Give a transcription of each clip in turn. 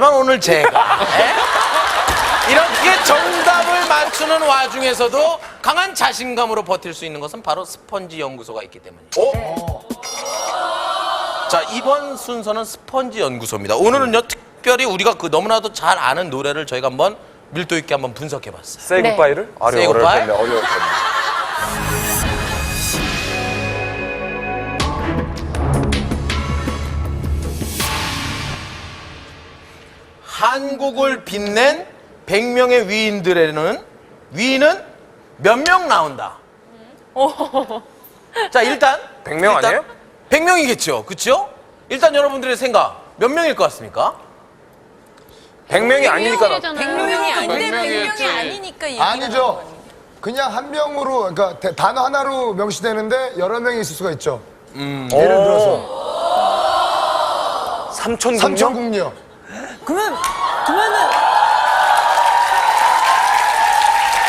하지만 오늘 제가 예? 이렇게 정답을 맞추는 와중에서도 강한 자신감으로 버틸 수 있는 것은 바로 스펀지 연구소가 있기 때문입니다. 자 이번 순서는 스펀지 연구소입니다. 오늘은요 특별히 우리가 그 너무나도 잘 아는 노래를 저희가 한번 밀도 있게 한번 분석해봤어요. 세이 네. 굿바이를? 아, Say 어려울 goodbye? 텐데, 어려울 텐데. 한국을 빛낸 100명의 위인들에는 위인은 몇 명 나온다. 자 일단 100명 아니에요? 100명이겠죠. 그렇죠? 일단 여러분들의 생각 몇 명일 것 같습니까? 100명이 아니니까. 나- 100명이 아닌데 100명이 아니니까 얘기가 아니죠. 그냥 한 명으로 그러니까 대- 단어 하나로 명시되는데 여러 명이 있을 수가 있죠. 예를 들어서 삼천군요? 삼천국녀. 그러면 그러면은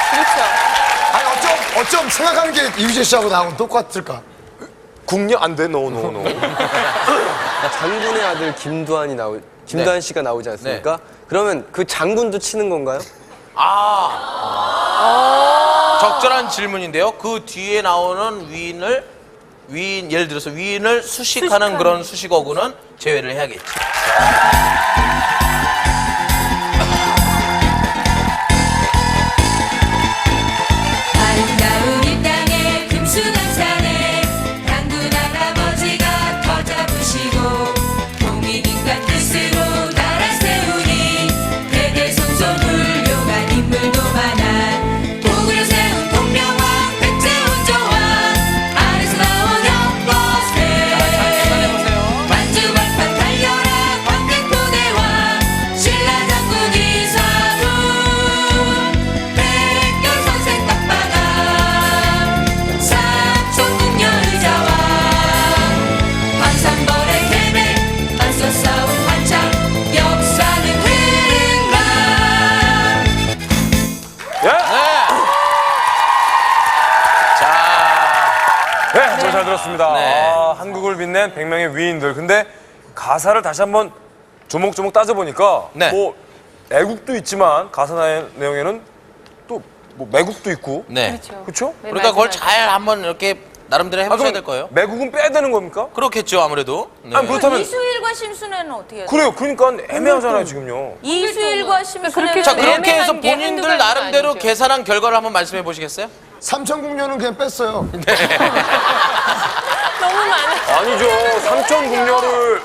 그렇죠. 아니 어쩜 어쩜 생각하는 게 이휘재 씨하고 나하고 똑같을까? 국녀? 안 돼, 노, 노, 노. 장군의 아들 김두한이 나오 김두한 씨가 나오지 않습니까? 네. 그러면 그 장군도 치는 건가요? 아 적절한 질문인데요. 그 뒤에 나오는 위인을 위인 예를 들어서 위인을 수식하는 그런 수식어구는 제외를 해야겠죠. 들었습니다. 네. 아, 한국을 빛낸 100명의 위인들. 근데 가사를 다시 한번 조목조목 따져보니까 네. 뭐 애국도 있지만 가사 나- 내용에는 또 뭐 매국도 있고 네. 그렇죠. 그렇죠? 네, 그러니까 그걸 맞아요. 잘 한번 이렇게 나름대로 아, 해보셔야 될 거예요. 매국은 빼야 되는 겁니까? 그렇겠죠, 아무래도. 네. 아니 그렇다면 이수일과 심순애는 어떻게 해요? 그래요. 그러니까 애매하잖아요 지금요. 이수일과 심순애는 자, 그렇게 해서 애매한 게 한두 본인들 가지가 나름대로 아니죠. 계산한 결과를 한번 말씀해 보시겠어요? 삼천국녀는 그냥 뺐어요. 너무 많아. 아니죠. 삼천국녀를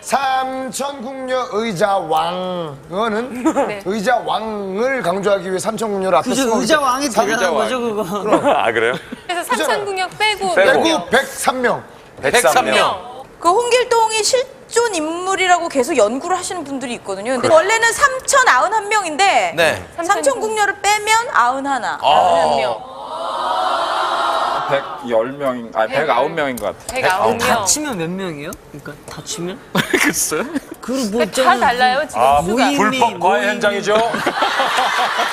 삼천 국녀 의자 왕 그거는 네. 의자 왕을 강조하기 위해 삼천 국녀를 앞에 그저 쓰고 의자 왕이 대단한 거죠 그거. 아 그래요? 그래서 삼천궁역 빼고 빼고. 그리고 103명. 103명. 그 홍길동이 실 존 인물이라고 계속 연구를 하시는 분들이 있거든요. 근데 원래는 3,091명인데 네. 삼천국녀를 빼면 91. 한 명. 110명, 아니 109명인 것 같아요. 109명. 다치면 몇 명이에요? 그러니까 다치면? 글쎄. 그리고 뭐 다 있잖아요. 달라요 지금 아 수가. 모임이 불법 과외 현장이죠.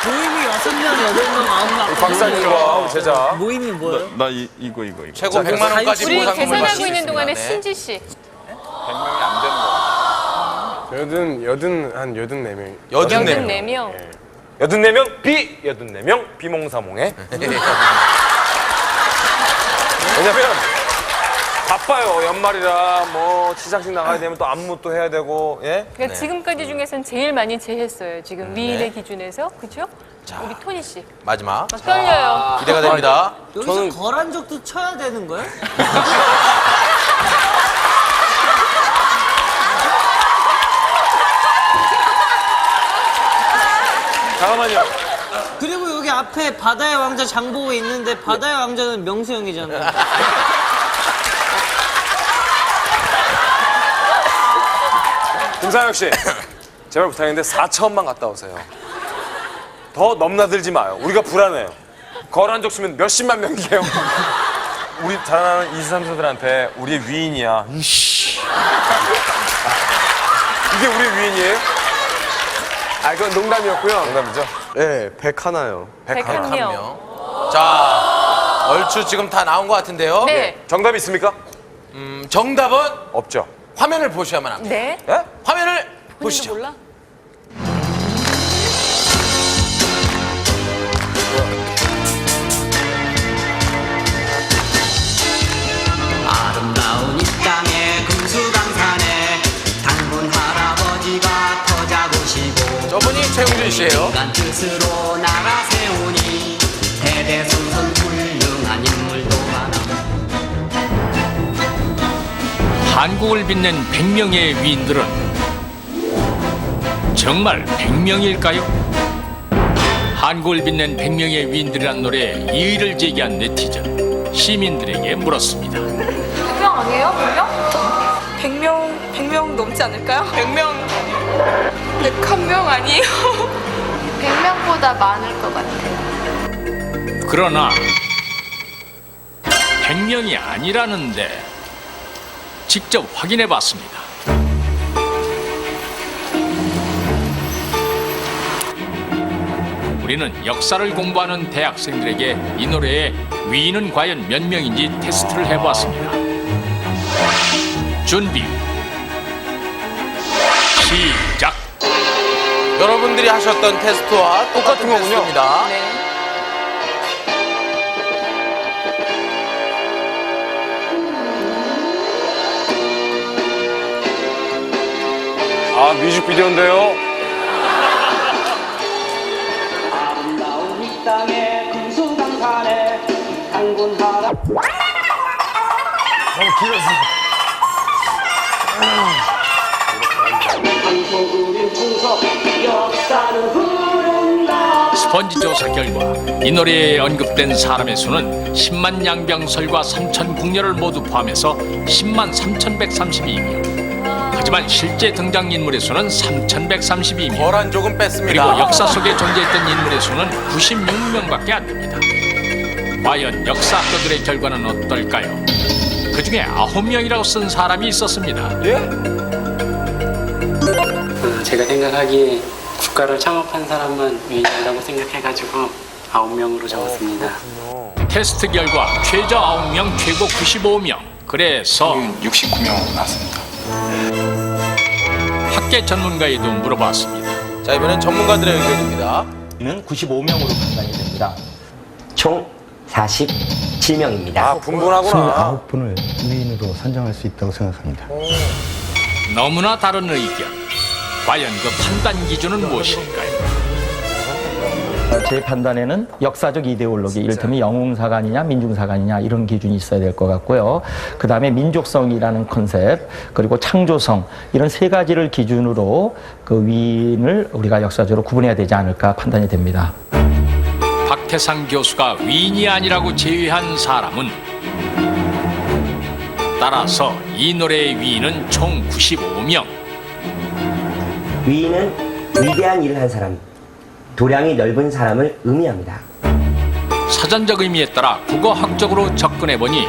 모임이 여섯 명, 여덟 명, 아홉 명. 박사님과 제자. 모임이 뭐예요? 나 이, 이거 이거 이거. 최고 100만 원까지 우리 보상금을 계산하고 수 있는 동안에. 네. 신지 씨. 100명이 안 되는 거. 여든 여든 한 여든 네 명. 여든 네 명. 4명. 여든 네명비 여든 네 명 비몽사몽에. 왜냐면 바빠요 연말이라 뭐 시상식 나가야 되면 또 안무 또 해야 되고 예. 그러니까 지금까지 중에서는 제일 많이 제했어요. 지금 위인의 네. 기준에서. 그죠? 우리 토니 씨. 마지막 막 떨려요. 기대가 됩니다. 여기서 저는- 거란 적도 쳐야 되는 거예요? 잠깐만요. 그리고 여기 앞에 바다의 왕자 장보고 있는데 바다의 왕자는 명수 형이잖아요. 김상혁 씨 제발 부탁인데 4천만 갔다 오세요. 더 넘나들지 마요. 우리가 불안해요. 거란 적 치면 몇십만 명이에요. 우리 자라나는 2, 3세들한테 우리의 위인이야. 이씨. 이게 우리 위인이에요? 아 그건 농담이었고요. 농담이죠? 네, 백 하나요. 101명. 101명. 자, 얼추 지금 다 나온 것 같은데요. 네. 정답이 있습니까? 음, 정답은 없죠. 화면을 보셔야만 합니다. 네. 예? 화면을 보시죠. 몰라? 저분이 최웅준 씨예요. 간 뜻으로 나라 세우니 대대손손 훌륭한 인물도 많아 한국을 빛낸 100명의 위인들은 정말 100명일까요? 한국을 빛낸 100명의 위인들이란 노래에 이의를 제기한 네티즌 시민들에게 물었습니다. 100명 아니에요? 100명? 100명, 100명 넘지 않을까요? 100명. 101명 아니에요? 100명보다 많을 것 같아요. 그러나 100명이 아니라는데 직접 확인해 봤습니다. 우리는 역사를 공부하는 대학생들에게 이 노래의 위인은 과연 몇 명인지 테스트를 해보았습니다. 준비 시작. 여러분들이 하셨던 테스트와 똑같은 거군요. 테스트입니다. 아 뮤직비디오인데요. 아름다운 이 땅에 금수강산에 단군 할아 너무 흐른다 스펀지 조사 결과 이 노래에 언급된 사람의 수는 10만 양병설과 3천 궁녀를 모두 포함해서 10만 3,132명. 하지만 실제 등장 인물의 수는 3,132명. 거란 조금 뺐습니다. 그리고 역사 속에 존재했던 인물의 수는 96명밖에 안 됩니다. 과연 역사학교들의 결과는 어떨까요? 그 중에 9명이라고 쓴 사람이 있었습니다. 제가 생각하기에 국가를 창업한 사람만 위인이라고 생각해가지고 아홉 명으로 적었습니다. 테스트 결과 최저 9명, 최고 95명. 그래서 69명 나왔습니다. 학계 전문가에도 물어봤습니다. 자, 이번엔 전문가들의 의견입니다. 는 95명으로 판단이 됩니다. 총 47명입니다. 아 분분하구나. 29분을 위인으로 선정할 수 있다고 생각합니다. 너무나 다른 의견. 과연 그 판단 기준은 무엇일까요? 제 판단에는 역사적 이데올로기, 이를테면 영웅사관이냐 민중사관이냐 이런 기준이 있어야 될 것 같고요. 그 다음에 민족성이라는 컨셉, 그리고 창조성 이런 세 가지를 기준으로 그 위인을 우리가 역사적으로 구분해야 되지 않을까 판단이 됩니다. 박태상 교수가 위인이 아니라고 제외한 사람은 따라서 이 노래의 위인은 총 95명. 위인은 위대한 일을 한 사람, 도량이 넓은 사람을 의미합니다. 사전적 의미에 따라 국어학적으로 접근해 보니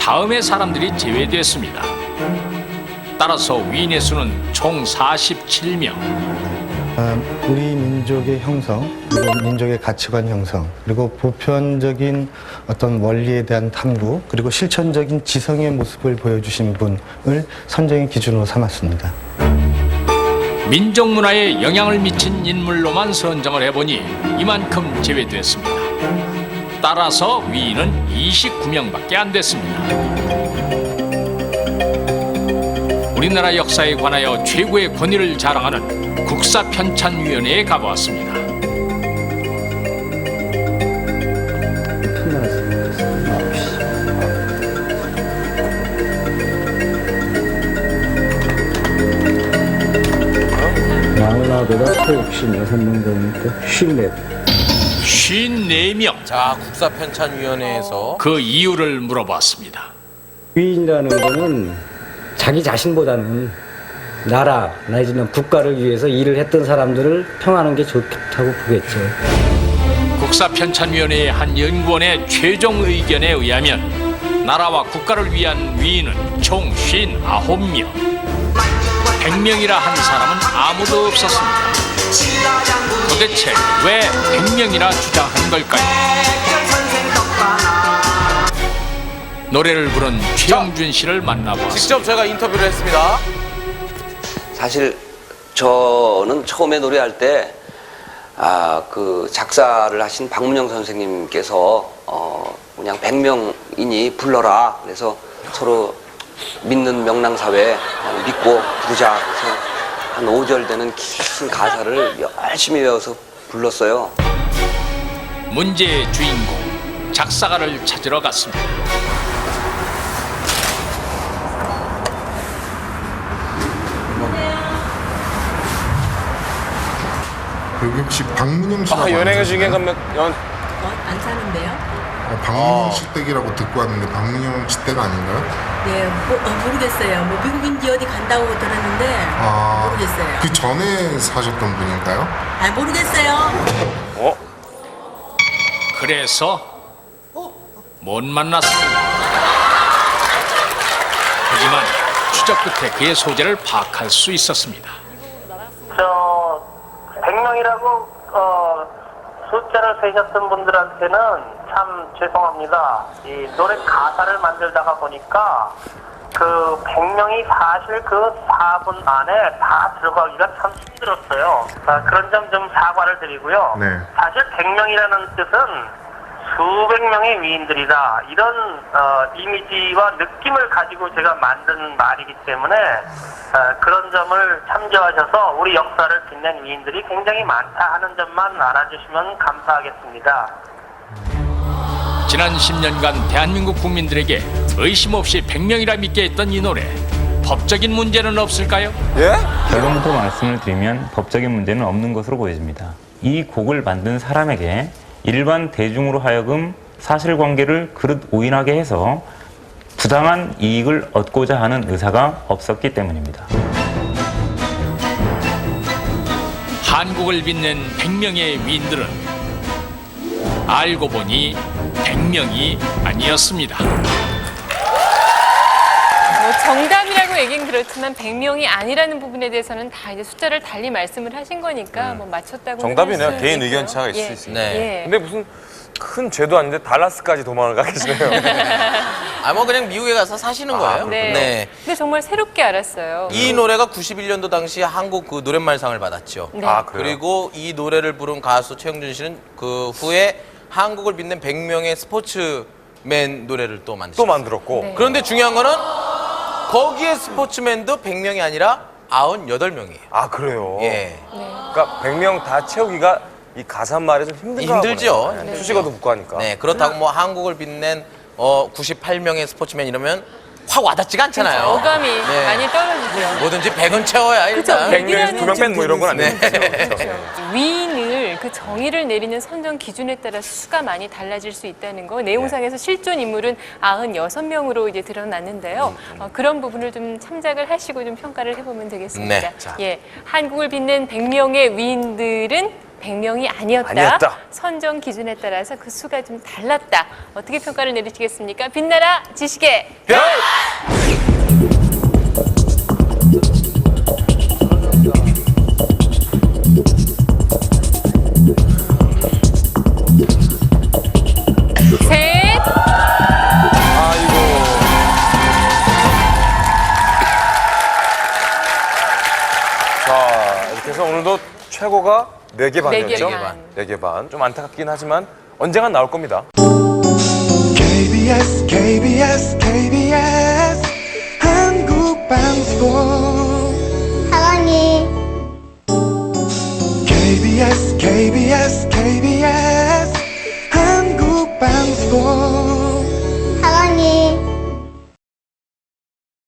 다음의 사람들이 제외됐습니다. 따라서 위인의 수는 총 47명. 우리 민족의 형성, 그리고 민족의 가치관 형성, 그리고 보편적인 어떤 원리에 대한 탐구, 그리고 실천적인 지성의 모습을 보여주신 분을 선정의 기준으로 삼았습니다. 민족 문화에 영향을 미친 인물로만 선정을 해보니 이만큼 제외됐습니다. 따라서 위인은 29명밖에 안 됐습니다. 우리나라 역사에 관하여 최고의 권위를 자랑하는 국사편찬위원회에 가보았습니다. 나훈아보다 소욕심 6명 되니까 54. 54명. 자, 국사편찬위원회에서 그 이유를 물어봤습니다. 위인이라는 거는 자기 자신보다는 나라, 내지는 국가를 위해서 일을 했던 사람들을 평하는 게 좋다고 보겠죠. 국사편찬위원회의 한 연구원의 최종 의견에 의하면 나라와 국가를 위한 위인은 총 59명. 100명이라 한 사람은 아무도 없었습니다. 도대체 왜 100명이나 주장한 걸까요? 노래를 부른 최영준 씨를 만나보았습니다. 직접 제가 인터뷰를 했습니다. 사실 저는 처음에 노래할 때, 아, 그 작사를 하신 박문영 선생님께서, 어, 그냥 100명이니 불러라. 그래서 서로 믿는 명랑사회 믿고 부르자. 그래서 한 5절 되는 긴 가사를 열심히 외워서 불렀어요. 문제의 주인공 작사가를 찾으러 갔습니다. 여기 혹시 박문영 씨라고 아, 연예계 안 중에? 가면 연안 사는데요? 어, 박문영 씨 댁이라고 듣고 왔는데 댁 아닌가요? 네, 모, 어, 모르겠어요. 뭐 미국인지 어디 간다고 들었는데 아, 모르겠어요. 그 전에 사셨던 분인가요? 아, 모르겠어요. 그래서 못 만났습니다. 하지만 추적 끝에 그의 소재를 파악할 수 있었습니다. 저 100명이라고 어, 세셨던 분들한테는 참 죄송합니다. 이 노래 가사를 만들다가 보니까 그 100명이 사실 그 4분 안에 다 들어가기가 참 힘들었어요. 아, 그런 점 좀 사과를 드리고요. 네. 사실 100명이라는 뜻은 수백 명의 위인들이다 이런 어, 이미지와 느낌을 가지고 제가 만든 말이기 때문에 어, 그런 점을 참조하셔서 우리 역사를 빛낸 위인들이 굉장히 많다 하는 점만 알아주시면 감사하겠습니다. 지난 10년간 대한민국 국민들에게 의심 없이 100명이라 믿게 했던 이 노래 법적인 문제는 없을까요? 예? 결론부터 말씀을 드리면 법적인 문제는 없는 것으로 보여집니다. 이 곡을 만든 사람에게 일반 대중으로 하여금 사실관계를 그릇 오인하게 해서 부당한 이익을 얻고자 하는 의사가 없었기 때문입니다. 한국을 빛낸 100명의 위인들은 알고 보니 100명이 아니었습니다. 뭐 정답이 라고 얘기는 그렇지만 100명이 아니라는 부분에 대해서는 다 이제 숫자를 달리 말씀을 하신 거니까 뭐 맞췄다고 정답이네요. 개인 있고요. 의견 차가 있을 예. 수 있습니다. 예. 근데 무슨 큰 죄도 아닌데 달라스까지 도망을 가 계시네요. 아, 뭐 그냥 미국에 가서 사시는 거예요. 네. 근데 정말 새롭게 알았어요. 이 노래가 91년도 당시 한국 그 노랫말상을 받았죠. 네. 아, 그래요? 그리고 이 노래를 부른 가수 최영준 씨는 그 후에 한국을 빛낸 100명의 스포츠맨 노래를 또 만들었어요. 또 만들었고. 네. 그런데 중요한 거는 거기에 스포츠맨도 100명이 아니라 98명이에요. 아 그래요. 예. 그러니까 100명 다 채우기가 이 가사 말이 좀 힘든가 힘들죠. 보네요. 네. 수식어도 붙고 하니까. 네, 그렇다고 뭐 한국을 빛낸 어 98명의 스포츠맨 이러면 확 와닿지가 않잖아요. 어감이 네. 많이 떨어지죠. 뭐든지 100은 채워야 일단. 100명에서 두명 뺀뭐 이런 건 네. 아니에요. 위인을 그 정의를 내리는 선정 기준에 따라 수가 많이 달라질 수 있다는 거 내용상에서 실존 인물은 96명으로 이제 드러났는데요. 어, 그런 부분을 좀 참작을 하시고 좀 평가를 해보면 되겠습니다. 네, 자. 예, 한국을 빛낸 100명의 위인들은 100명이 아니었다. 아니었다. 선정 기준에 따라서 그 수가 좀 달랐다. 어떻게 평가를 내리시겠습니까? 빛나라 지식의 셋. 자, 이렇게 해서 오늘도 최고가 4개 반이었죠? 4개 반. 네개 반. 좀 안타깝긴 하지만 언젠간 나올 겁니다. KBS KBS KBS 한국방송 사랑해 KBS KBS KBS 한국방송